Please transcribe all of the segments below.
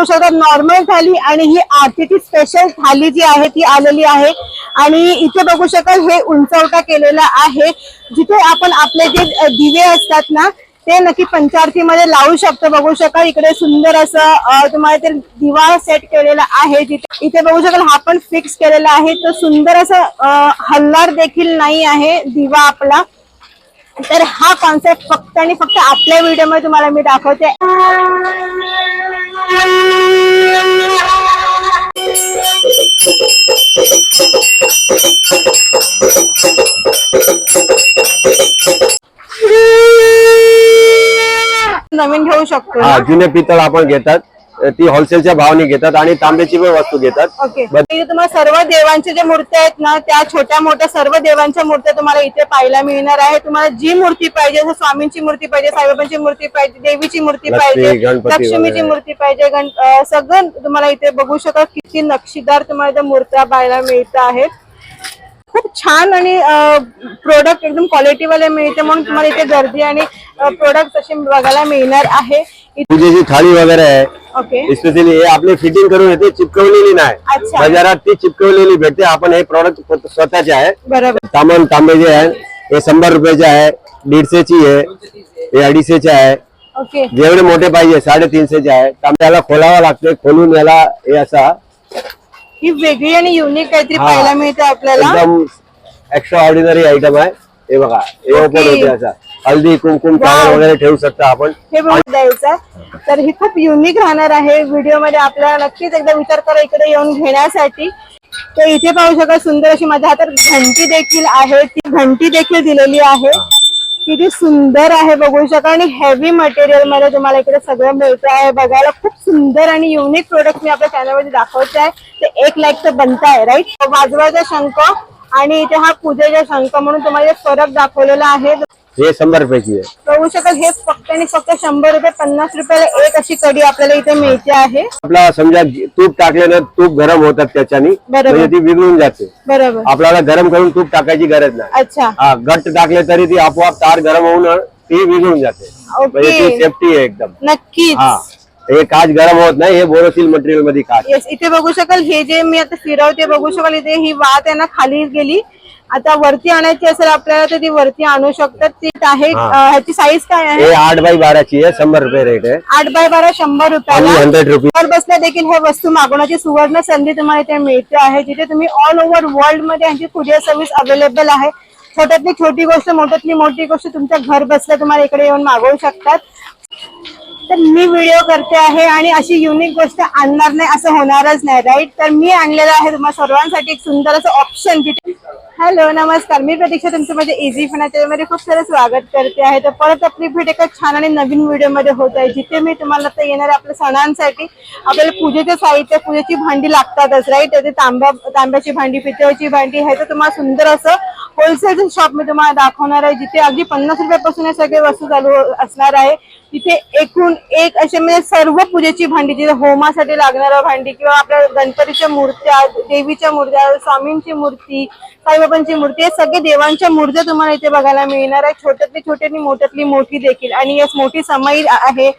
करू शकता नॉर्मल थाली आणि ही आरतीची स्पेशल थाली जी आहे ती आलेली आहे. आणि इथे बघू शकाल हे उंचवटा केलेला आहे. जिथे आपण आपले जे दिवे असतात ना ते नक्की पंचारतीमध्ये लावू शकतो. बघू शकाल इकडे सुंदर असं तुम्हाला ते दिवा सेट केलेला आहे. जिथे इथे बघू शकाल हा पण फिक्स केलेला आहे. तर सुंदर असं हल्लार देखील नाही आहे दिवा आपला. तर हा कॉन्सेप्ट फक्त आणि फक्त आपल्या व्हिडिओमध्ये तुम्हाला मी दाखवते. नवीन घेऊ शकतो हा जुने पितळ आपण घेतात. ती होलसेलच्या भावाने घेतात आणि तांब्याची पण वस्तू घेतात. ओके. इथे तुम्हाला सर्व देवांच्या ज्या मूर्त्या आहेत ना त्या छोट्या मोठ्या सर्व देवांच्या मूर्त्या तुम्हाला इथे पाहायला मिळणार आहे. तुम्हाला जी मूर्ती पाहिजे जसं स्वामींची मूर्ती पाहिजे साईबाबांची मूर्ती पाहिजे देवीची मूर्ती पाहिजे लक्ष्मीची. मूर्ती पाहिजे सगळं तुम्हाला इथे बघू शकाल किती नक्षीदार तुम्हाला इथे मूर्त्या पाहायला मिळत आहेत. खूप छान आणि प्रोडक्ट एकदम क्वालिटी वाले मिळते म्हणून तुम्हाला इथे गर्दी आणि प्रोडक्ट असे बघायला मिळणार आहे. इथे- पूजेची थाळी वगैरे आहे. स्पेशली हे आपले फिटिंग करून येते चिपकवलेली नाही. बाजारात ती चिपकवलेली भेटते. आपण हे प्रॉडक्ट स्वतःचे आहे. बरोबर. तांबण तांबे जे आहे हे शंभर रुपयाचे आहे दीडशेची आहे हे अडीचशेचे आहे. जेवढे मोठे पाहिजे साडेतीनशेचे आहे. तांब्याला खोलावा लागते खोलून याला हे असा ही वेगळी आणि युनिक काहीतरी. पाहायला मिळते आपल्याला. एकदम एक्स्ट्रा ऑर्डिनरी आयटम आहे. हे बघा हे ओपन. होते असा. हल्दी कुमकुम. फ्लावर वगैरे ठेवू शकता आपण. हे बघ द्यायचं तर ही खूप युनिक राहणार आहे व्हिडिओमध्ये आपल्याला नक्कीच एकदा विचार करा इकडे येऊन घेण्यासाठी. तर इथे पाहू शकाल सुंदर अशी माझ्या हातात घंटी देखील आहे. ती घंटी देखील दिलेली आहे. किती सुंदर आहे बघू शकाल आणि हेवी मटेरियलमध्ये तुम्हाला इकडे सगळं मिळतं आहे. बघायला खूप सुंदर आणि युनिक प्रोडक्ट मी आपल्या चॅनलमध्ये दाखवते आहे. ते एक लाईकचं बनत आहे राईट वाजवायचा शंख आणि इथे हा पूजेचा शंख म्हणून तुम्हाला फरक दाखवलेला आहे. हे शंभर रुपयाची आहे. बघू शकाल हे फक्त आणि फक्त शंभर रुपये पन्नास रुपयाला एक अशी कडी आपल्याला इथे मिळते आहे. आपला समजा तूप टाकल्यानं तूप गरम होतात त्याच्याने बरोबर. म्हणजे ती विघळून जाते. बरोबर. आपल्याला गरम करून तूप टाकायची गरज नाही. अच्छा. हा घट्ट टाकले तरी ती आपोआप तार गरम होऊन ती विघळून जाते. ओके. म्हणजे ती सेफ्टी आहे एकदम. नक्कीच. हा. हे काच गरम होत नाही हे बोरोसिल मटेरियलमध्ये काच. येस इथे बघू शकाल हे जे मी आता फिरवते बघू शकाल इथे ही वात आहे ना खाली गेली. आता वरती आणायची असेल आपल्याला तर ती वरती आणू शकतात. ती आहे ह्याची साईज काय आहे? आठ बाय बाराची आहे शंभर रुपये रेट आहे. आठ बाय बारा शंभर रुपयाला. हंड्रेड रुपीज घर बसल्या देखील हे वस्तू मागवण्याची सुवर्ण संधी तुम्हाला इथे मिळते आहे. जिथे तुम्ही ऑल ओव्हर वर्ल्डमध्ये यांची कुरिअर सर्व्हिस अवेलेबल आहे. छोट्यातली छोटी गोष्ट मोठ्यातली मोठी गोष्ट तुमच्या घर बसल्या तुम्हाला इकडे येऊन मागवू शकतात. तर मी व्हिडिओ करते आहे आणि अशी युनिक गोष्ट आणणार नाही असं होणारच नाही राईट तर मी आणलेलं आहे तुम्हाला सर्वांसाठी एक सुंदर असं ऑप्शन जिथे हॅलो नमस्कार. मी प्रतीक्षा तुमचं माझ्या इझी फन त्याच्यामध्ये खूप सारं स्वागत करते आहे. तर परत आपली भेट एका छान आणि नवीन व्हिडिओमध्ये होत आहे जिथे मी तुम्हाला आता येणाऱ्या आपल्या सणांसाठी. आपल्याला पूजेचं साहित्य पूजेची भांडी लागतातच राईट ते तांब्या तांब्याची भांडी पितळची भांडी ह्याचं तुम्हाला सुंदर असं होलसेल शॉप मी तुम्हाला दाखवणार आहे जिथे अगदी पन्नास रुपयापासून हे सगळे वस्तू चालू असणार आहे. तिथे एकूण एक असे म्हणजे सर्व पूजेची भांडी जिथे होमासाठी लागणारं भांडी किंवा आपल्या गणपतीच्या मूर्त्या देवीच्या मूर्त्या स्वामींची मूर्ती साईबाबांची मूर्ती हे सगळे देवांच्या मूर्त्या तुम्हाला इथे बघायला मिळणार आहे. छोट्यातली छोटी आणि मोठ्यातली मोठी देखील. आणि यास मोठी समाई आहे.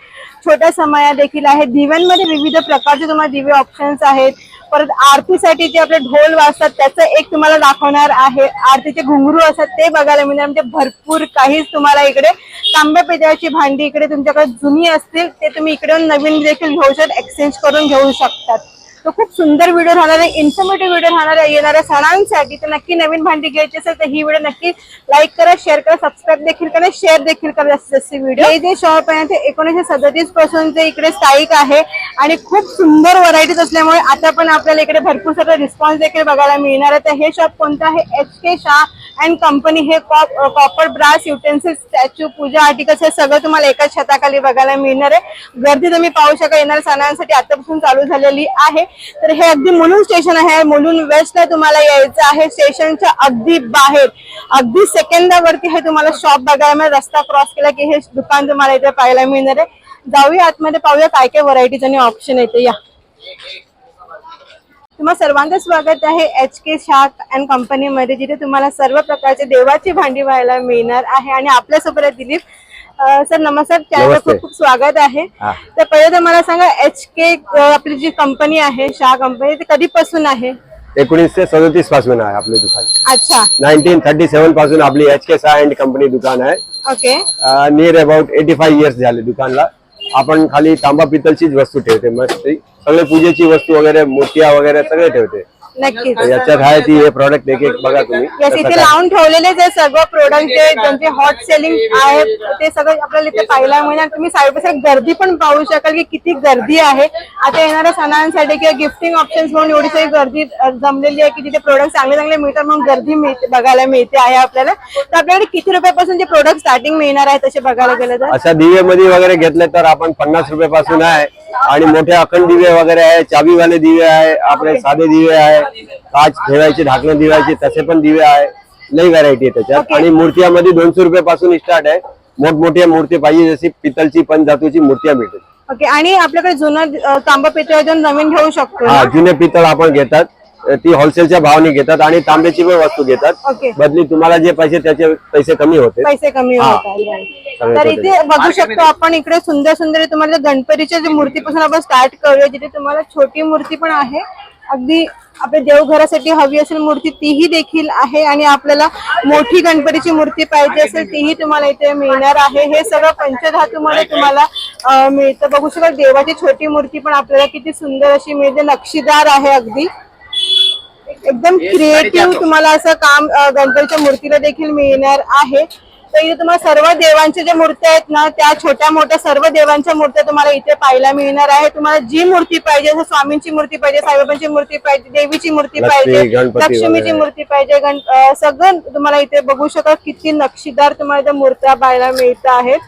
छोट्या समया देखील आहेत. दिव्यांमध्ये विविध प्रकारचे तुम्हाला दिवे ऑप्शन्स आहेत. परत आरतीसाठी जे आपले ढोल वाजतात त्याचं एक तुम्हाला दाखवणार आहे. आरतीचे घुंगरू असतात ते बघायला मिळणार. म्हणजे भरपूर काहीच तुम्हाला इकडे तांब्या पितळाची भांडी इकडे तुमच्याकडे जुनी असतील ते तुम्ही इकडे नवीन देखील घेऊ शकता एक्सचेंज करून घेऊ शकतात. तो खूप सुंदर व्हिडिओ राहणार आहे इन्फॉर्मेटिव्ह व्हिडिओ राहणार आहे येणाऱ्या सणांसाठी. तर नक्की नवीन भांडी घ्यायची असेल तर ही व्हिडिओ नक्की लाईक करा शेअर करा सबस्क्राईब देखील करा शेअर देखील करा जास्तीत जास्त व्हिडिओ हे जे शॉप आहे ते एकोणीसशे सदतीसपासून ते इकडे स्थायिक आहे आणि खूप सुंदर व्हरायटीज असल्यामुळे आता पण आपल्याला इकडे भरपूर सारा रिस्पॉन्स देखील बघायला मिळणार आहे. तर हे शॉप कोणतं आहे? H K Shah and company हे copper brass utensil statue puja articles हे सगळं तुम्हाला एकाच छताखाली बघायला मिळणार आहे. गर्दी तुम्ही पाहू शका येणाऱ्या सणांसाठी आतापासून चालू झालेली आहे. तर हे अगदी मुलुंड स्टेशन आहे. मुलुंड वेस्टला तुम्हाला यायचं आहे. स्टेशनच्या अगदी बाहेर. अगदी सेकंदावरती हे तुम्हाला शॉप बघायला मिळेल. रस्ता क्रॉस केला की हे दुकान तुम्हाला इथे पाहायला मिळणार आहे. जाऊया आतमध्ये पाहूया काय काय व्हरायटीज आणि ऑप्शन येते या. तुम्हा सर्वांचं स्वागत आहे एच के शाक अँड कंपनीमध्ये जिथे तुम्हाला सर्व प्रकारचे देवाची भांडी व्हायला मिळणार आहे. आणि आपल्यासोबत दिलीप सर नमस्कार. नमस्ते. खूप खूप स्वागत आहे. तर पहिले तर मला सांगा एच के आपली जी कंपनी आहे शाह कंपनी ती कधीपासून आहे? एकोणीसशे सदोतीसपासून आहे आपले दुकान. अच्छा. नाईन्टीन थर्टी सेवनपासून आपली एच के सहा अँड कंपनी दुकान आहे. Okay near about eighty five years झाले दुकानला. आपण खाली तांबा पितलचीच वस्तू ठेवते मस्त. सगळे पूजेची वस्तू वगैरे मूर्त्या वगैरे सगळे ठेवते. नक्कीच. याच्यात आहे ती हे प्रॉडक्ट एक एक बघा तुम्ही. इथे. लावून ठेवलेलेच आहे सर्व प्रोडक्ट जे ज्यांचे हॉट सेलिंग आहे ते सगळं आपल्याला इथे पाहायला मिळणार. तुम्ही साईड बाय साईड गर्दी पण पाहू शकाल की किती गर्दी आहे. आता येणाऱ्या सणांसाठी किंवा गिफ्टिंग ऑप्शन्स म्हणून एवढी सगळी गर्दी अ, जमलेली आहे की तिथे प्रोडक्ट चांगले चांगले मिळतात म्हणून गर्दी मिळते बघायला मिळते आहे आपल्याला. तर आपल्याकडे किती रुपयापासून जे प्रोडक्ट स्टार्टिंग मिळणार आहे तसे बघायला गेलं तर? अशा दिवे मध्ये वगैरे घेतले तर आपण पन्नास रुपये पासून आहे. आणि मोठे अखंड दिवे वगैरे आहे चाबीवाले दिवे आहे आपले साधे दिवे आहे काच ठेवायचे ढाकणं दिवायचे तसे पण दिवे आहे. लई व्हरायटी आहे त्याच्यात. आणि मूर्त्यामध्ये दोनशे रुपये पासून स्टार्ट आहे. मोठमोठ्या मूर्ती पाहिजे जशी पितलची पंचधातूची मूर्त्या मिळते ओके आणि आपल्याकडे जुनं तांबा पितळ नवीन घेऊ शकतो हा जुने पितळ आपण घेतात. ती होलसेलच्या भावाने घेतात आणि तांब्याची पण वस्तू घेतात. ओके बदली तुम्हाला जे पैसे त्याचे पैसे कमी होते. पैसे कमी. होतात तर. इथे बघू शकतो आपण इकडे सुंदर सुंदर तुम्हाला गणपतीच्या जे मूर्तीपासून आपण स्टार्ट करूया जिथे तुम्हाला छोटी मूर्ती पण आहे. अगदी आपल्या देवघरासाठी हवी असेल मूर्ती तीही देखील आहे आणि आपल्याला मोठी गणपतीची मूर्ती पाहिजे असेल तीही तुम्हाला इथे मिळणार आहे. हे सगळं पंचधातूमध्ये तुम्हाला मिळतं. बघू शकाल देवाची छोटी मूर्ती पण आपल्याला किती सुंदर अशी मिळते. नक्षीदार आहे अगदी. एकदम क्रिएटिव्ह तुम्हाला असं काम गणपतीच्या मूर्तीला देखील मिळणार आहे. तर इथे तुम्हाला सर्व देवांच्या ज्या मूर्त्या आहेत ना त्या छोट्या मोठ्या सर्व देवांच्या मूर्त्या तुम्हाला इथे पाहायला मिळणार आहे. तुम्हाला जी मूर्ती पाहिजे जसं स्वामींची मूर्ती पाहिजे साईबाबांची मूर्ती पाहिजे देवीची मूर्ती पाहिजे लक्ष्मीची. मूर्ती पाहिजे सगळं तुम्हाला इथे बघू शकाल किती नक्षीदार तुम्हाला त्या मूर्त्या पाहायला मिळत आहेत.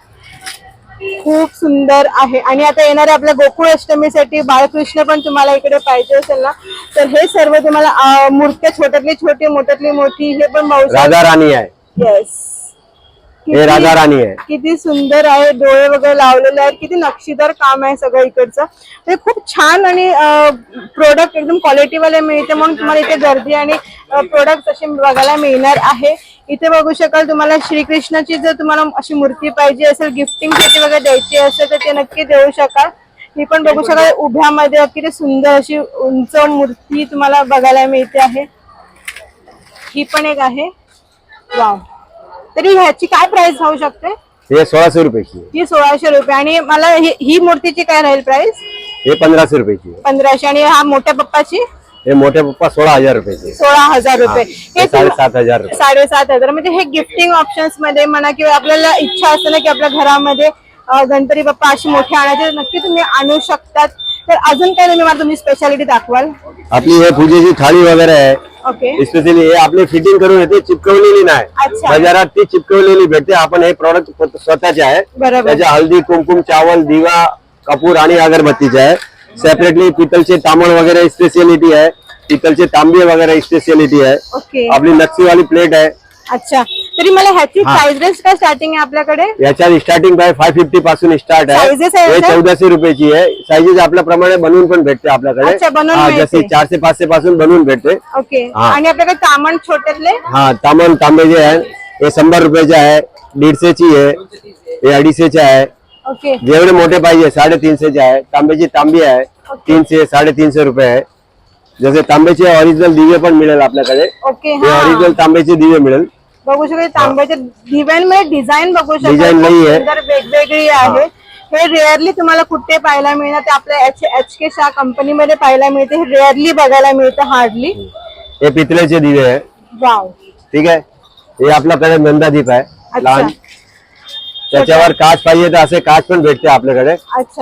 खूप सुंदर आहे. आणि आता येणाऱ्या आपल्या गोकुळ अष्टमीसाठी बाळकृष्ण पण तुम्हाला इकडे पाहिजे असेल ना तर हे सर्व तुम्हाला मूर्त्या छोट्यातली छोटी मोठ्यातली मोठी हे पण राधा राणी आहे. येस हे राधा राणी आहे. किती सुंदर आहे डोळे वगैरे लावलेले आहेत किती नक्षीदार काम आहे सगळं इकडचं. ते खूप छान आणि प्रोडक्ट एकदम क्वालिटी वाले मिळते म्हणून तुम्हाला इथे गर्दी आणि प्रोडक्ट असे बघायला मिळणार आहे. इथे बघू शकाल तुम्हाला श्रीकृष्णाची जर तुम्हाला अशी मूर्ती पाहिजे असेल गिफ्टिंगसाठी वगैरे द्यायची असेल तर ते नक्की देऊ शकाल. ही पण बघू शकाल उभ्यामध्ये किती सुंदर अशी उंच मूर्ती तुम्हाला बघायला मिळते आहे. ही पण एक आहे. वाव. तरी ह्याची काय प्राइस होऊ शकते? हे सोळाशे रुपयाची आहे. ही सोळाशे रुपये. आणि मला ही ही मूर्तीची काय राहील प्राइस हे पंधराशे रुपयाची आहे. पंधराशे. आणि हा मोठ्या पप्पाची? हे मोठे पप्पा सोळा हजार रुपयाचे आहे. सोळा हजार रुपये. हे हे तुम- साडेसात हजार रुपये. साडेसात हजार. म्हणजे हे गिफ्टिंग ऑप्शन्समध्ये म्हणा किंवा आपल्याला इच्छा असते ना की आपल्या घरामध्ये गणपती बाप्पा अशी मोठे आणायचे नक्की तुम्ही आणू शकतात. तर अजून काय तुम्ही मला तुम्ही स्पेशालिटी दाखवाल? आपली हे पूजेची थाळी वगैरे आहे. ओके. स्पेशली हे आपली फिटिंग करून येते चिपकवलेली नाही. बाजारात ती चिपकवलेली भेटते. आपण हे प्रॉडक्ट स्वतःचे आहे. त्याच्या हल्दी कुमकुम चावल दिवा कपूर आणि अगरबत्तीचे आहे. सेपरेटली पितलचे तांबळ वगैरे स्पेशलिटी आहे. पितलचे तांबे वगैरे स्पेशलिटी आहे. आपली नक्षीवाली प्लेट आहे. अच्छा. तरी मला ह्याची हा. प्राइस रेंज काय स्टार्टिंग आहे आपल्याकडे? याच्यात स्टार्टिंग बाय फाय फिफ्टी पासून स्टार्ट आहे. Sizes आहे हे याच्यात? चौदाशे रुपयाची आहे. साईजेस आपल्याप्रमाणे बनवून पण भेटते आपल्याकडे. अच्छा, बनवून हा, मिळते. जसे चारशे पाचशे पासून बनवून भेटते. ओके हा. आणि आपल्याकडे तामण छोट्यातले? हा तांबण तांबे जे आहे हे शंभर रुपयाचे आहे. दीडशेची आहे. हे अडीचशेचे आहे. ओके जेवढे मोठे पाहिजे साडेतीनशेचे आहे. तांब्याची तांबी आहे. तीनशे साडेतीनशे रुपये आहे. जसे तांब्याचे ओरिजिनल दिवे पण मिळेल आपल्याकडे. ओके हे हा. ओरिजिनल तांब्याचे दिवे मिळेल. बघू शकतो तांब्याच्या दिव्यांमध्ये डिझाईन बघू शकतो. वेगवेगळी आहे. हे. रेअरली तुम्हाला कुठे पाहायला मिळणार ते आपल्या एच एच के शाह कंपनीमध्ये पाहायला मिळते. हे रेअरली बघायला मिळतं हार्डली हे पितळेचे दिवे आहे. वाव ठीक आहे? हे आपल्याकडे नंदादीप आहे. लहान. त्याच्यावर काच पाहिजे तर असे काच पण भेटते आपल्याकडे.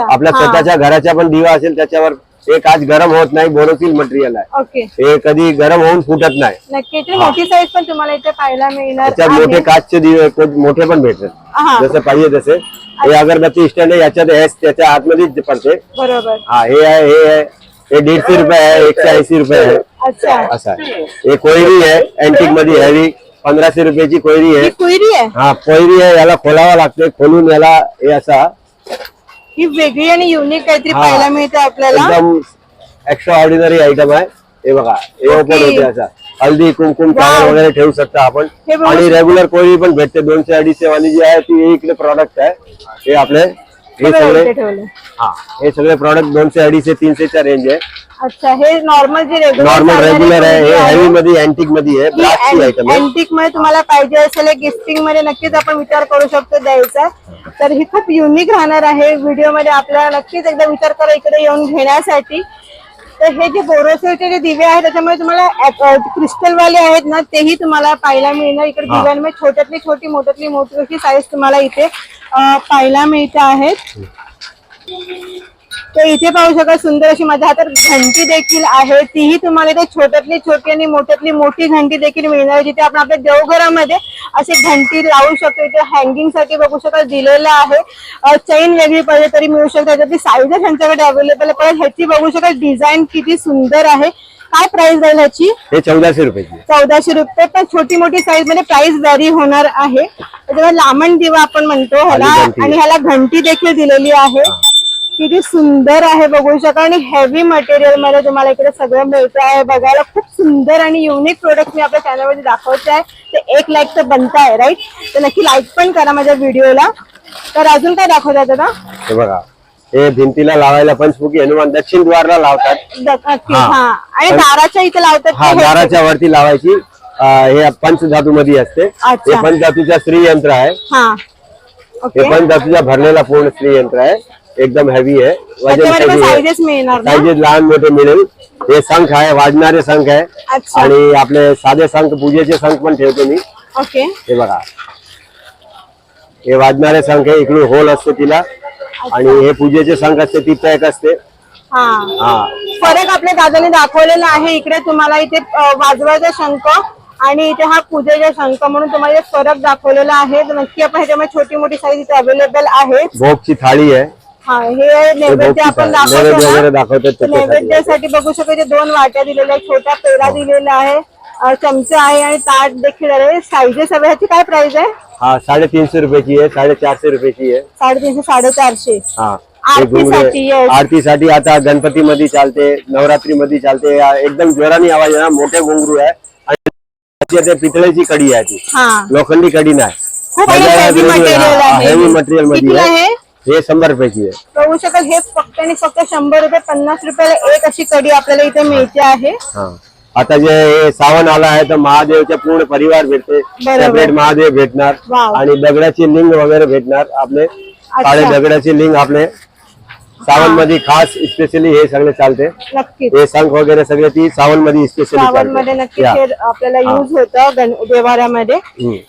आपल्या. स्वतःच्या घराच्या पण दिवा असेल त्याच्यावर हे काच गरम होत नाही बोरोसिल मटेरियल आहे. ओके. हे कधी गरम होऊन फुटत नाही. नक्की मोठी साईज पण तुम्हाला इथे पाहायला मिळणार त्याच्यात. मोठे काचचे मोठे पण भेटतात जसं पाहिजे तसे. हे अगरबत्ती स्टँड आहे याच्यात हे त्याच्या आतमध्येच पडते. बरोबर. हा हे आहे हे आहे. हे दीडशे रुपये आहे एकशे ऐंशी रुपये आहे. अच्छा. असं आहे. हे कोयरी आहे अँटिकमध्ये हॅवी पंधराशे रुपयाची कोयरी ही आहे कुयरी आहे? हा कोयरी आहे याला खोलावा लागते खोलून याला हे असा ही वेगळी आणि युनिक काहीतरी हा. पाहायला मिळते आपल्याला. एकदम एक्स्ट्रा ऑर्डिनरी आयटम आहे. हे बघा हे ओपन Okay. होते असा हल्दी कुमकुम Wow. फ्लावर वगैरे ठेवू शकता आपण. हे बघू आणि रेग्युलर कोळी पण भेटते. दोनशे अडीचशे वाली जी आहे ती हे इकडे प्रॉडक्ट आहे. हे आपले हे सगळं. हा हे सगळे प्रॉडक्ट दोनशे अडीचशे तीनशेच्या रेंज आहे. अच्छा हे नॉर्मल जे रेग्युलर नॉर्मल रेग्युलर आहे हे हेवी मध्ये अँटिकमध्ये आहे ब्लॅकची आयटम आहे. अँटिकमध्ये तुम्हाला पाहिजे असेल गिफ्टिंगमध्ये नक्कीच आपण विचार करू शकतो द्यायचा. तर ही खूप युनिक राहणार आहे. व्हिडिओमध्ये आपल्याला नक्कीच एकदा विचार करा इकडे येऊन घेण्यासाठी. तर हे जे बोरोसिलचे जे दिवे आहेत त्याच्यामुळे तुम्हाला क्रिस्टल वाले आहेत ना तेही तुम्हाला पाहायला मिळणार. इकडे. दिव्यांमध्ये छोट्यातली छोटी मोठ्यातली मोठी अशी साईज तुम्हाला इथे पाहायला मिळते आहेत. तर इथे पाहू शकाल सुंदर अशी माझ्या हातात घंटी देखील आहे. तीही तुम्हाला इथे छोट्यातली छोटी आणि मोठ्यातली मोठी घंटी देखील मिळणार. जिथे आपण आपल्या देवघरामध्ये अशी घंटी लावू शकतो. इथे हँगिंगसाठी बघू शकाल दिलेलं आहे. चैन वेगळी पाहिजे तरी मिळू शकते. त्याच्यातली साईज त्यांच्याकडे अवेलेबल आहे. परत ह्याची बघू शकाल डिझाईन किती सुंदर आहे. काय प्राइस जाईल ह्याची? हे चौदाशे रुपयाची आहे. चौदाशे रुपये. पण छोटी मोठी साईजमध्ये प्राइस व्हॅरी होणार आहे. लामण दिवा आपण म्हणतो ह्याला. आणि ह्याला घंटी देखील दिलेली आहे. किती सुंदर आहे बघू शका आणि हेवी मटेरियलमध्ये तुम्हाला इकडे सगळं मिळतं आहे. बघायला खूप सुंदर आणि युनिक प्रोडक्ट मी आपल्या चॅनलमध्ये दाखवते आहे. ते एक लाईक तर बनत आहे राईट तर नक्की लाईक पण करा माझ्या व्हिडिओला तर अजून काय दाखवतात दादा? हे बघा. हे भिंतीला लावायला पंचमुखी हनुमान दक्षिण द्वारला लावतात. द- नक्की हा. हा. आणि दाराच्या इथे लावतात हा ते हे- दाराच्या वरती लावायची. अं, हे पंचधातू मध्ये असते. अच्छा. हे पंचधातूच्या स्त्री यंत्र आहे. हा. हे ओके. पंचधातूच्या भरलेला पूर्ण स्त्री यंत्र आहे. एकदम हेवी आहे आहे. साईजेस मिळणार ना? साईजेस लहान मोठे मिळेल। हे शंख आहे वाजणारे शंख आहे. आणि आपले साधे शंख पूजेचे शंख पण ठेवतो मी. ओके हे बघा. हे वाजणारे शंख आहे इकडून होल असते तिला. आणि हे पूजेचे शंख असते ती पॅक असते. फरक आपल्या दादाने दाखवलेला आहे. इकडे तुम्हाला इथे वाजवायचा शंख आणि इथे हा पूजेचा शंख म्हणून तुम्हाला फरक दाखवलेला आहे. नक्की आपण ह्याच्यामध्ये छोटी मोठी साईज इथे अवेलेबल आहे. भोगची थाळी आहे. हा हे हे नैवेद्य आपण दाखवतो वगैरे ना. दाखवतात तर त्याच्यासाठी. नैवेद्यासाठी बघू शकतो इथे दोन वाट्या दिलेल्या आहेत छोटा पेढा दिलेला आहे अ, चमचा आहे आणि ताट देखील आहे. साईजेस हवे ह्याची काय प्राइस आहे? हा साडेतीनशे रुपयाची आहे साडेचारशे रुपयाची आहे. साडेतीनशे साडेचारशे. हा. हे आरतीसाठी, घुंगरू- yes. आरतीसाठी आता गणपती मध्ये चालते नवरात्री मध्ये चालते. या एकदम जोराने आवाज आहे ना मोठे घुंगरू आहे. आणि ते पितळेची कडी आहे ती. हा. लोखंडी कडी नाही. खूप आहे. हेवी मटेरियलमध्ये कितीला आहे. आहे? हे शंभर रुपयाची आहे. बघू शकाल हे फक्त आणि फक्त शंभर रुपये पन्नास रुपयाला एक अशी कडी आपल्याला इथे मिळते आहे. हा. आता जे हे सावन आला आहे तर महादेवच्या पूर्ण परिवार भेटते. सेपरेट महादेव भेटणार वाव. आणि दगडाची लिंग वगैरे भेटणार आपले. काळे दगडाची लिंग आपले. सावनमध्ये खास स्पेशली हे सगळे चालते. नक्कीच. हे शंख वगैरे सगळे ती सावनमध्ये स्पेशली श्रावणमध्ये नक्कीच हे आपल्याला युज होतं देवाऱ्यामध्ये.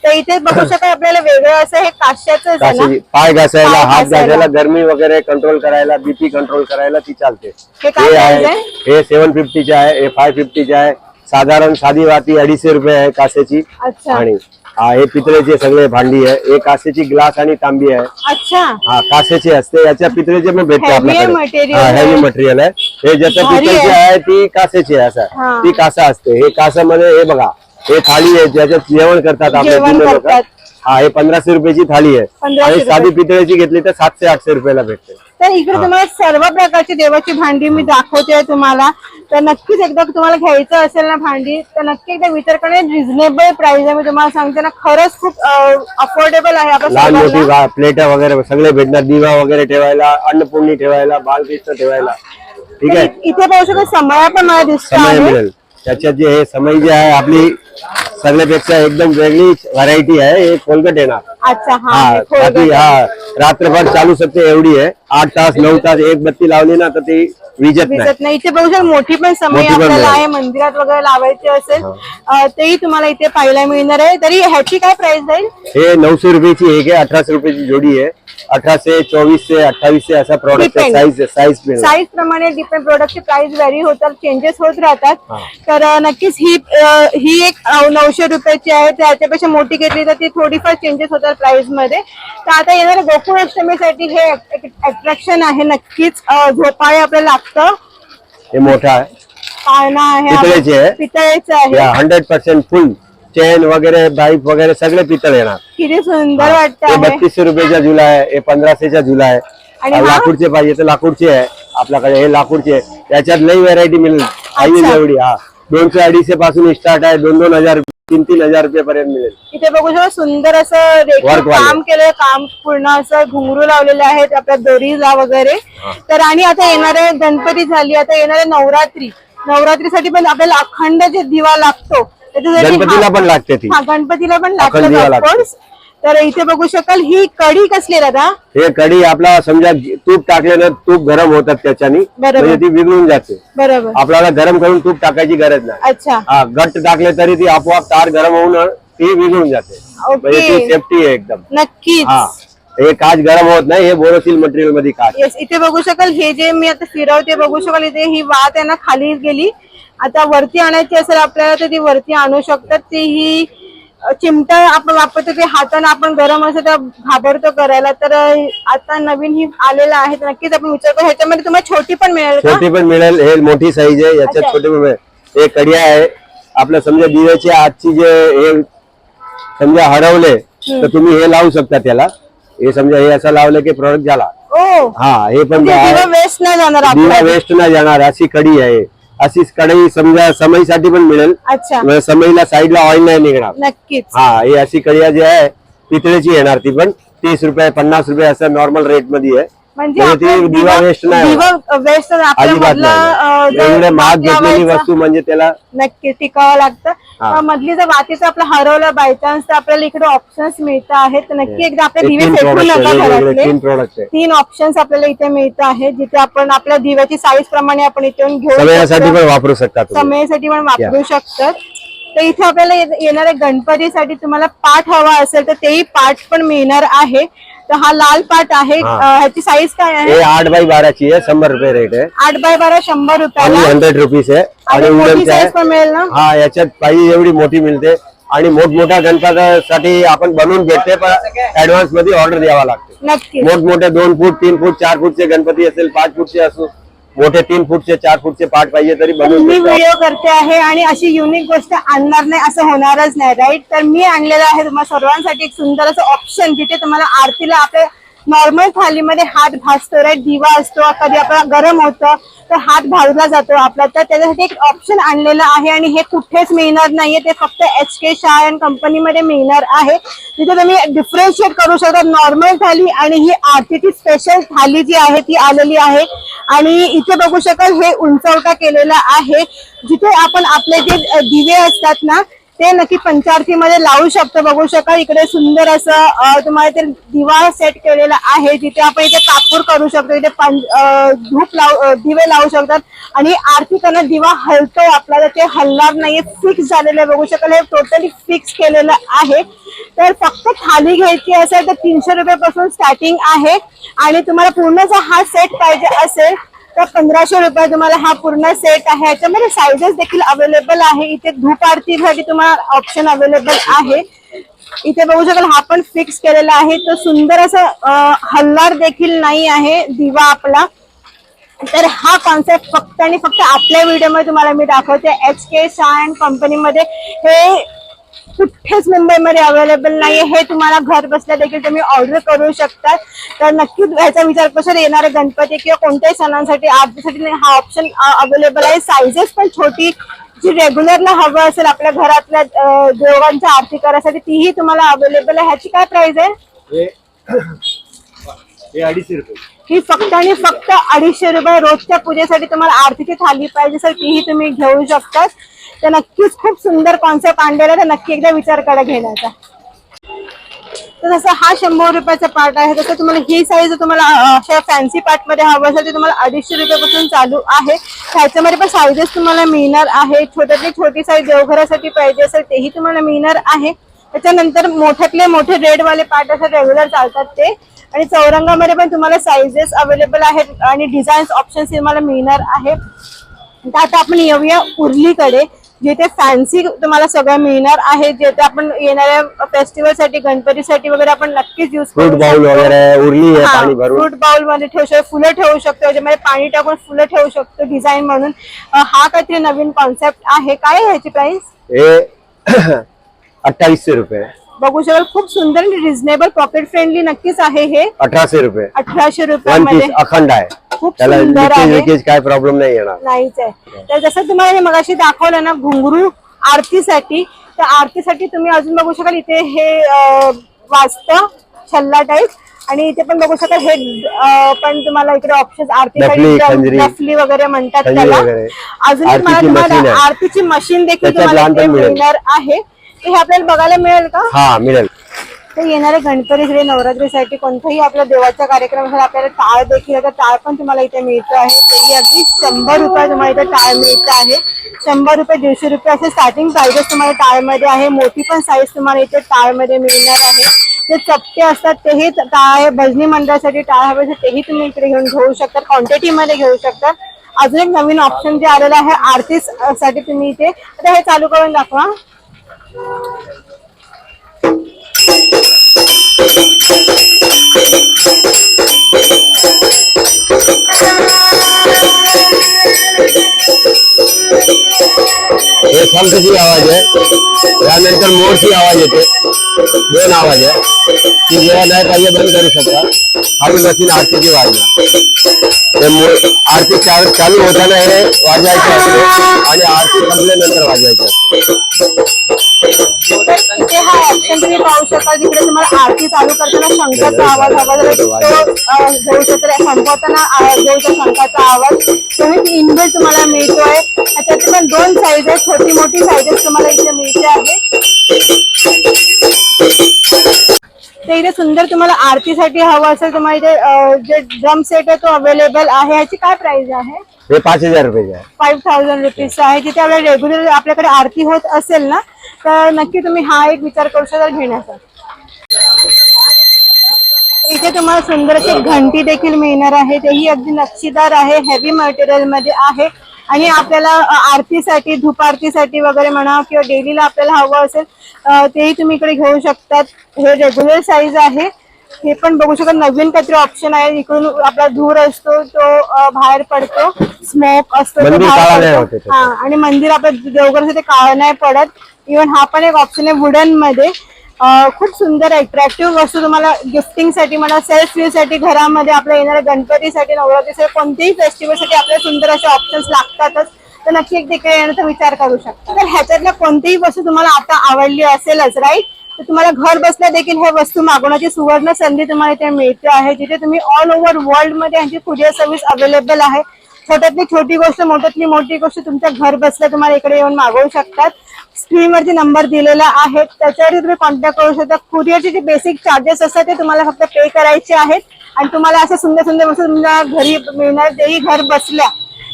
तर इथे बघू शकाल आपल्याला वेगळं असं हे काश्याचं पाय घासायला हात घासायला. गरमी वगैरे कंट्रोल करायला बीपी कंट्रोल करायला ती चालते. हे आहे? हे सेवन फिफ्टीचे आहे हे फाय फिफ्टीचे आहे. साधारण साधी वाती अडीचशे रुपये आहे कासेची अच्छा. आणि हा हे पितळेचे सगळे भांडी आहे हे कासेची ग्लास आणि तांबी आहे अच्छा हा कासेची असते याच्या पितळेचे पण भेटते Heavy आपल्याकडे material हा आहे. हेवी मटेरियल आहे हे ज्याच्या भारी पितळेची आहे. आहे ती कासेची आहे असं हा. ती कासा असते हे कासामध्ये हे बघा हे थाळी आहे ज्याच्यात जेवण करतात आपले जेवण जुने लोक करतात. हा हे पंधराशे रुपयाची थाळी आहे 1500 आणि रुपये. साधी पितळेची घेतली तर सातशे आठशे रुपयाला भेटते तर इकडे तुम्हाला सर्व प्रकारची देवाची भांडी मी दाखवते तुम्हाला. तर नक्कीच एकदा तुम्हाला घ्यायचं असेल ना भांडी तर नक्की एकदा विचार करणे रिझनेबल प्राइस आहे मी तुम्हाला सांगते ना खरंच खूप अफोर्डेबल आहे सर्वांना. प्लेट वगैरे सगळे भेटणार दिवा वगैरे ठेवायला अन्नपूर्णी ठेवायला बालकृष्ण ठेवायला. ठीक आहे? इथे पाहू शकतो समया पण मला दिसतो त्याच्यात जे हे समय जे आहे आपली सगळ्यापेक्षा एकदम वेगळी व्हरायटी आहे. हे कोलगट येणार अच्छा हा हा हे रात्रभर चालू शकते एवढी आहे. आठ तास नऊ तास एक बत्ती लावली ना तर ती विजत नाही. दिसत नाही. इथे बघू शकतो मोठी पण समय मोठी पण आपल्याला. आहे. मंदिरात वगैरे लावायची असेल अं, तेही तुम्हाला इथे पाहायला मिळणार आहे. तरी ह्याची काय प्राइस जाईल? हे नऊशे रुपयाची एक आहे अठराशे रुपयाची जोडी आहे. अठराशे चोवीसशे अठ्ठावीसशे असा product Depend. Size size size प्रमाणे डिपेंड प्रोडक्टची प्राइस व्हॅरी होतात चेंजेस होत राहतात. हा. तर अं, नक्कीच ही अं, ही एक अं, नऊशे रुपयाची आहे. त्याच्यापेक्षा मोठी घेतली तर ती थोडीफार चेंजेस होतात प्राइसमध्ये. तर आता येणार गोकुळ अष्टमीसाठी हे अट्रॅक्शन आहे नक्कीच. अं, झोपाळे आपल्याला लागतं. हे मोठा आहे. पाळणा आहे. पितळेची आहे. पितळेचं आहे. हंड्रेड पर्सेंट फुल चेन वगैरे बाईक वगैरे सगळे पितळ येणार. किती सुंदर हे. वाटतं आहे बत्तीसशे रुपयाचा झुला आहे हे पंधराशेचा झुला आहे. हा? लाकूडचे पाहिजे तर लाकूडचे आहे. आपल्याकडे हे लाकूडचे आहे. त्याच्यात लई व्हरायटी मिळेल. पाहिजे अच्छा. एवढी हा. दोनशे अडीचशे पासून स्टार्ट आहे. दोन दोन हजार तीन तीन हजार रुपये पर्यंत मिळेल. इथे बघू शकता सुंदर असं रेखीव Work वाले. काम केलं काम पूर्ण असं घुंगरू लावलेले आहेत आपल्या दोरीला वगैरे. तर आणि आता येणारे गणपती झाली. आता येणारे नवरात्री. नवरात्रीसाठी पण आपल्याला अखंड जे दिवा लागतो गणपतीला पण लागते ती. हा गणपतीला पण दिवा लागतो. ऑफकोर्स तर इथे बघू शकाल ही कढी कसली आहे दादा? हे कढी आपला समजा तूप टाकल्यानं तूप गरम होतात त्याच्यानी बरोबर. म्हणजे ती विघळून जाते. बरोबर. आपल्याला गरम करून तूप टाकायची गरज नाही. अच्छा. हा घट्ट टाकले तरी ती आपोआप तार गरम होऊन ती विघळून जाते. ओके. म्हणजे ती सेफ्टी आहे एकदम. नक्कीच. हा. हे काच गरम होत नाही हे बोरोसिल मटेरियलमध्ये काच. येस इथे बघू शकाल हे जे मी आता फिरवते बघू शकाल इथे ही वात आहे ना खाली गेली. आता वरती आणायची असेल आपल्याला तर ती वरती आणू शकतात. ती ही चिमटा आपण वापरतो ते हाताने आपण गरम असं त्या घाबरतो करायला. तर आता नवीन ही आलेलं आहे नक्कीच आपण विचार करू. ह्याच्यामध्ये तुम्हाला छोटी पण मिळेल का? छोटी पण मिळेल. हे मोठी साईज आहे याच्यात. छोटी पण मिळेल. हे कडिया आहे. आपलं समजा दिव्याची आजची जे हे समजा हरवले तर तुम्ही हे लावू शकता त्याला. हे समजा हे असं लावलं की प्रोडक्ट झाला. हा हे पण म्हणजे. दिवा वेस्ट नाही जाणार वेस्ट नाही जाणार अशी कढी आहे. अशीच कढई समजा समईसाठी पण मिळेल. अच्छा. म्हणजे समईला साईडला ऑइल नाही निघणार. नक्कीच. हा ही अशी कढिया जी आहे पितळेची येणार ती पण. तीस रुपये पन्नास रुपये असं नॉर्मल रेटमध्ये. आहे म्हणजे म्हणजे आपला दिवा नाही दिवा वेस्ट आपल्या अजिबात नाही जो एवढे महाग घेतलेली वस्तू म्हणजे त्याला नक्की टिकावं लागतं. मधली जर वातीचं आपलं हरवलं बाय चान्स तर आपल्याला इकडे ऑप्शन्स मिळत आहेत. नक्की एकदा आपले हे दिवे तीन फेकू नका घरातले. तीन ऑप्शन्स आपल्याला इथे मिळत आहेत जिथे आपण आपल्या दिव्याची साईज प्रमाणे आपण इथे येऊन घेऊ वापरू शकता तुम्ही. समयासाठी पण वापरू शकतात. तर इथे आपल्याला येणाऱ्या गणपतीसाठी तुम्हाला पाठ हवा असेल तर तेही पाठ पण मिळणार आहे. तर हा लाल पाठ आहे. ह्याची साईज काय आहे? आठ बाय बाराची आहे शंभर रुपये रेट आहे. आठ बाय बारा शंभर आणि रुपयाला हंड्रेड रुपीज आहे. आणि आणि मोठी उडनचं साईज आहे पण मिळेल ना? हा याच्यात पाहिजे एवढी मोठी मिळते. आणि मोठमोठ्या गणपतीसाठी आपण बनवून भेटते पण ऍडव्हान्समध्ये ऑर्डर द्यावा लागते. नक्कीच. मोठमोठे दोन फूट तीन फूट चार फूटचे गणपती असेल पाच फूटचे असो मोठे तीन फूटचे चार फूटचे पाठ पाहिजे तरी बनवून मी. व्हिडिओ करते आहे आणि अशी युनिक गोष्ट आणणार नाही असं होणारच नाही राईट तर मी आणलेलं आहे तुम्हाला सर्वांसाठी एक सुंदर असं ऑप्शन जिथे तुम्हाला आरतीला आपल्या नॉर्मल थालीमध्ये हात भासतो राईट दिवा असतो कधी आपला गरम होतं तर हात भाजला जातो आपला. तर त्याच्यासाठी एक ऑप्शन आणलेलं आहे आणि हे कुठेच मिळणार नाहीये. ते फक्त एच के शाह अँड कंपनीमध्ये मिळणार आहे. तिथे तुम्ही डिफरन्शिएट करू शकता नॉर्मल थाली आणि ही आरतीची स्पेशल थाली जी आहे ती आलेली आहे. आणि इथे बघू शकाल हे उंचवटा केलेला आहे. जिथे आपण आपले जे दिवे असतात ना ते नक्की पंचारतीमध्ये लावू शकतो. बघू शकाल इकडे सुंदर असं तुम्हाला ते दिवा सेट केलेला आहे. जिथे आपण इथे कापूर करू शकतो. इथे धूप लावू दिवे लावू शकतात. आणि आरती करणं दिवा हलतो आपल्याला. ते हलणार नाहीये. फिक्स झालेलं आहे. बघू शकाल हे टोटली फिक्स केलेलं आहे. तर फक्त थाली घ्यायची असेल तर तीनशे रुपयापासून स्टार्टिंग आहे. आणि तुम्हाला पूर्णचा हा सेट पाहिजे असेल तर पंधराशे रुपये तुम्हाला हा पूर्ण सेट आहे. याच्यामध्ये साईजेस देखील अवेलेबल आहे. इथे धूप आरतीसाठी तुम्हाला ऑप्शन अवेलेबल आहे. इथे बघू शकाल हा पण फिक्स केलेला आहे. तो सुंदर असं हल्लार देखील नाही आहे. दिवा आपला. तर हा कॉन्सेप्ट फक्त आणि फक्त आपल्या व्हिडिओमध्ये तुम्हाला मी दाखवते. एच के शाह अँड कंपनीमध्ये हे कुठेच मुंबईमध्ये अवेलेबल नाहीये. हे तुम्हाला घर बसल्या देखील तुम्ही ऑर्डर करू शकता तर नक्कीच ह्याचा विचार कसा येणारे गणपती किंवा कोणत्याही सणांसाठी आरतीसाठी हा ऑप्शन अवेलेबल आहे. सायझेस पण छोटी जी रेग्युलरला हवं असेल आपल्या घरातल्या देवांच्या आरती करायसाठी तीही तुम्हाला अवेलेबल आहे. ह्याची काय प्राइस आहे? अडीचशे रुपये. ही फक्त आणि फक्त अडीचशे रुपये रोजच्या पूजेसाठी तुम्हाला आरतीची थाली पाहिजे सर तीही तुम्ही घेऊ शकतात. तर नक्कीच खूप सुंदर कॉन्सेप्ट आणलेला आहे. तर नक्की एकदा विचार करा घेण्याचा. तर जसं हा शंभर रुपयाचा पार्ट आहे तसं तुम्हाला ही साईज तुम्हाला अशा फॅन्सी पार्टमध्ये हवं असेल ते तुम्हाला अडीचशे रुपयापासून चालू आहे. ह्याच्यामध्ये पण साईजेस तुम्हाला मिळणार आहे. छोट्यातली छोटी साईज देवघरासाठी पाहिजे असेल तेही तुम्हाला मिळणार आहे. त्याच्यानंतर मोठ्यातले मोठे रेडवाले पार्ट असतात रेग्युलर चालतात ते. आणि चौरंगामध्ये पण तुम्हाला साईजेस अवेलेबल आहेत आणि डिझाईन्स ऑप्शन्स तुम्हाला मिळणार आहे. तर आता आपण येऊया उर्लीकडे. जिथे फॅन्सी तुम्हाला सगळं मिळणार आहे जिथे आपण येणाऱ्या फेस्टिवलसाठी गणपतीसाठी वगैरे आपण नक्कीच युज फ्रूट बाउल. वगैरे उरली आहे पाणी भरून. फ्रूट बाउलमध्ये ठेवू शकतो फुलं ठेवू शकतो याच्यामध्ये पाणी टाकून फुलं ठेवू शकतो डिझाईन म्हणून. हा काहीतरी नवीन कॉन्सेप्ट आहे. काय ह्याची प्राइस हे अठ्ठावीसशे रुपये. बघू शकाल खूप सुंदर आणि रिझनेबल पॉकेट फ्रेंडली नक्कीच आहे हे अठराशे रुपये अठराशे रुपयामध्ये पीस अखंड आहे खूप त्याला सुंदर लिकेज आहे. काय प्रॉब्लेम नाही येणार नाहीच आहे तर जसं तुम्हाला हे मगाशी दाखवलं ना घुंगरू आरतीसाठी तर आरतीसाठी तुम्ही अजून बघू शकाल इथे हे अं, वाजतं छल्ला टाईप आणि इथे पण बघू शकाल हे अं, पण तुम्हाला इकडे ऑप्शन डफली, खंजरी. आरतीसाठी डफली वगैरे म्हणतात खंजरी त्याला वगैरे. अजून आरतीची तुम्हाला machine आहे. आरतीची मशीन देखील त्याच्यात तुम्हाला लहान इथे पण मिळेल. मिळणार आहे हे आपल्याला बघायला मिळेल का? हा मिळेल. तर येणाऱ्या गणपतीकडे नवरात्रीसाठी कोणताही आपल्या देवाच्या कार्यक्रमासाठी आपल्याला टाळ देखील आता टाळ पण तुम्हाला इथे मिळतो आहे. तेही अगदी शंभर रुपये तुम्हाला इथे टाळ मिळत आहे. शंभर रुपये दीडशे रुपये असे स्टार्टिंग प्राइजेस तुम्हाला टाळमध्ये आहे. मोठी पण साईज तुम्हाला इथे टाळमध्ये मिळणार आहे. जे चपटे असतात तेही टाळ आहे. भजनी मंडळासाठी टाळ हवे असेल तेही तुम्ही इकडे घेऊन घेऊ शकता. क्वांटिटी मध्ये घेऊ शकता. अजून एक नवीन ऑप्शन जे आलेलं आहे आरती साठी तुम्ही इथे. आता हे चालू करून दाखवा. हे संतची आवाज आहे. त्यानंतर मोरची आवाज येते. दोन आवाज आहे. ती जेव्हा नाही पाहिजे बंद करू शकता. हळू बसून आरतीची वाजणार ते मोर आरती चालू चालू होताना हे वाजायचे असते आणि आरती संपल्यानंतर वाजायचे असते. तुम्ही पाहू शकता जिकडे तुम्हाला आरती चालू करताना शंखाचा आवाज हवा झाला तो घेऊ संपवताना आ- घेऊ शकता शंखाचा आवाज. तुम्ही इनबिल्ट तुम्हाला मिळतोय. त्याचे पण दोन साईज आहेत छोटी मोठी साईजेस तुम्हाला इथे मिळते आहे. ते इथे सुंदर तुम्हाला आरतीसाठी हवं असेल तुम्हाला इथे जे ड्रम सेट आहे तो अवेलेबल आहे. याची काय प्राइस आहे? हे पाच हजार रुपयाचे आहे. फाईव्ह थाउजंड रुपीजचा आहे. जिथे आपल्याला रेग्युलर आपल्याकडे आरती होत असेल ना तर नक्की तुम्ही हा एक विचार करू शकता घेण्याचा. इथे तुम्हाला सुंदर अशी घंटी देखील मिळणार आहे. तेही अगदी नक्षीदार आहे हेवी मटेरियलमध्ये आहे. आणि आपल्याला आरतीसाठी धूप आरतीसाठी वगैरे म्हणा किंवा डेलीला आपल्याला हवं असेल तेही तुम्ही इकडे घेऊ शकतात. हे रेग्युलर साईज आहे. हे पण बघू शकता नवीन काहीतरी ऑप्शन आहे. इकडून आपला धूर असतो तो अ, बाहेर पडतो. स्मोक असतो तो मंदिर काळा बाहेर नाही पडतो. होते हा आणि मंदिर आपलं देवघर ते काळं नाही पडत. इव्हन हा पण एक ऑप्शन आहे वुडनमध्ये. अं, खूप सुंदर अट्रॅक्टिव्ह वस्तू तुम्हाला गिफ्टिंगसाठी म्हणा सेल्फसाठी घरामध्ये आपल्या येणाऱ्या गणपतीसाठी नवरात्रीसाठी कोणत्याही फेस्टिवलसाठी आपल्याला सुंदर असे ऑप्शन्स लागतातच. तर नक्की एक तिकडे येण्याचा विचार करू शकता. तर ह्याच्यातल्या कोणतीही वस्तू तुम्हाला आता आवडली असेलच राईट तर तुम्हाला घर बसल्या देखील हे वस्तू मागवण्याची सुवर्ण संधी तुम्हाला इथे मिळते आहे. जिथे तुम्ही ऑल ओव्हर वर्ल्डमध्ये यांची कुरिअर सर्व्हिस अवेलेबल आहे. छोट्यातली छोटी गोष्ट मोठ्यातली मोठी गोष्ट तुमच्या घर बसल्या तुम्हाला इकडे येऊन मागवू शकतात. स्क्रीनवरती नंबर दिलेला आहे. त्याच्यावरती तुम्ही कॉन्टॅक्ट करू शकता. कुरिअरचे जे बेसिक चार्जेस असतात ते तुम्हाला फक्त पे करायचे आहेत. आणि तुम्हाला असं सुंदर सुंदर वस्तू तुमच्या घरी मिळणार तेही घर बसल्या.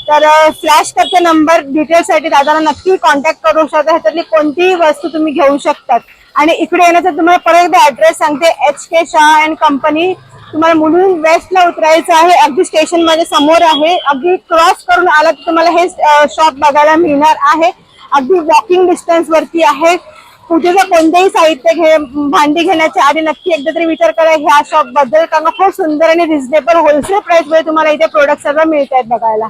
तर फ्लॅश करते नंबर डिटेल्ससाठी दादाला नक्की कॉन्टॅक्ट करू शकता. ह्याच्यातली कोणतीही वस्तू तुम्ही घेऊ शकतात. आणि इकडे येण्याचा तुम्हाला परत एकदा ऍड्रेस सांगते. H K Shah and company तुम्हाला मुलून वेस्टला उतरायचं आहे. अगदी स्टेशनमध्ये समोर आहे. अगदी क्रॉस करून आला तर तुम्हाला हे शॉप बघायला मिळणार आहे. अगदी वॉकिंग डिस्टन्स वरती आहे. पूजेचं कोणतेही साहित्य घे भांडी घेण्याच्या आधी नक्की एकदा तरी विचार करा ह्या शॉपबद्दल. कारण खूप सुंदर आणि रिझनेबल होलसेल प्राइसमध्ये तुम्हाला इथे प्रोडक्ट सर्व मिळत आहेत बघायला.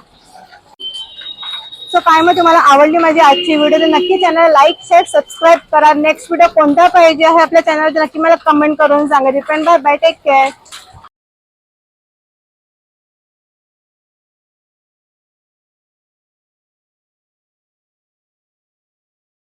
सो काय मग तुम्हाला आवडली माझी आजची व्हिडिओ तर नक्की चॅनल लाईक शेअर सबस्क्राईब करा. नेक्स्ट व्हिडिओ कोणता पाहिजे आहे आपल्या चॅनलवर नक्की मला कमेंट करून सांगा. Depend bye bye take care